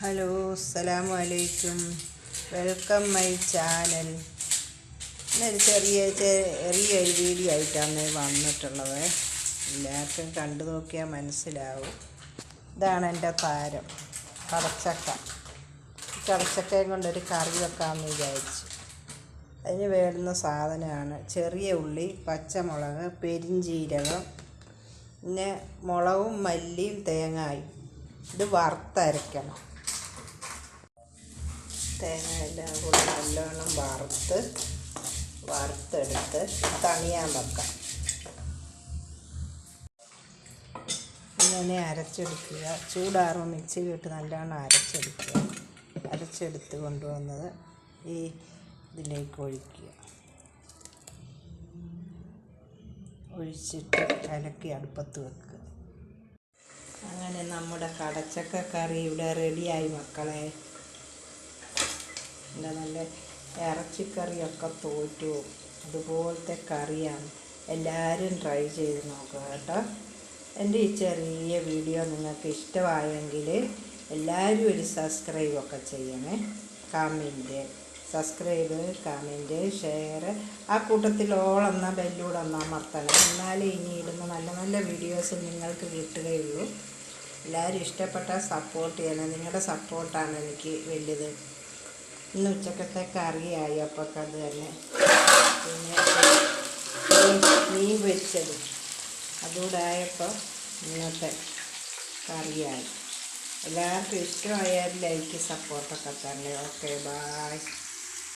Hello അസ്സലാമു അലൈക്കും welcome my channel. ഇന്നൊരു ചെറിയ ചെറിയൊരു വീഡിയോ ആയിട്ടാണ് വന്നിട്ടുള്ളത്. എല്ലാവർക്കും കണ്ടു നോക്കിയാൽ മനസ്സിലാവും. ഇതാണ് എന്റെ താരം കടച്ചക്ക. കടച്ചക്കയും കൊണ്ടൊരു കറി വെക്കാമെന്ന് വിചാരിച്ചു. അതിന് വേണ്ടുന്ന സാധനമാണ് ചെറിയ ഉള്ളി പച്ചമുളക് പെരിഞ്ചീരകം പിന്നെ മുളകും മല്ലിയും തേങ്ങായും. ഇത് വറുത്തരയ്ക്കണം. തേങ്ങ എല്ലാം കൂടി നല്ലോണം വറുത്ത് വറുത്തെടുത്ത് തണിയാൻ വെക്കാം. ഇങ്ങനെ അരച്ചെടുക്കുക. ചൂടാറുമ്പോൾ മിക്സിയിലിട്ട് നല്ലോണം അരച്ചെടുക്കുക. അരച്ചെടുത്ത് കൊണ്ടുവന്നത് ഈ ഇതിലേക്ക് ഒഴിക്കുക. ഒഴിച്ചിട്ട് കലക്കി അടുപ്പത്ത് വെക്കുക. അങ്ങനെ നമ്മുടെ കടച്ചക്ക കറി ഇവിടെ റെഡിയായി മക്കളെ. എന്റെ നല്ല ഇറച്ചിക്കറിയൊക്കെ തോറ്റു അതുപോലത്തെ കറിയാണ് എല്ലാവരും ട്രൈ ചെയ്ത് നോക്കുക കേട്ടോ. എന്റെ ഈ ചെറിയ വീഡിയോ നിങ്ങൾക്ക് ഇഷ്ടമായെങ്കിൽ എല്ലാവരും ഒരു സബ്സ്ക്രൈബൊക്കെ ചെയ്യണേ. കമന്റ് സബ്സ്ക്രൈബ് കമന്റ് ഷെയർ ആ കൂട്ടത്തിൽ ഓളെന്ന ബെല്ലൂടെ ഒന്നാ മർത്തണം എന്നാലേ ഇനി ഇടുന്ന നല്ല നല്ല വീഡിയോസ് നിങ്ങൾക്ക് കിട്ടുകയുള്ളൂ. എല്ലാവരും ഇഷ്ടപ്പെട്ട സപ്പോർട്ട് ചെയ്യണം. നിങ്ങളുടെ സപ്പോർട്ടാണ് എനിക്ക് വലുത് ഇന്ന് ഉച്ചക്കത്തെ കറിയായി അപ്പൊക്കെ അത് തന്നെ. പിന്നെ മീൻ- വെച്ചത് അതുകൂടെ ആയപ്പോൾ ഇന്നത്തെ കറിയായി എല്ലാവർക്കും ഇഷ്ടമായാൽ ലൈക്ക് സപ്പോർട്ടൊക്കെ തന്നെ. Okay bye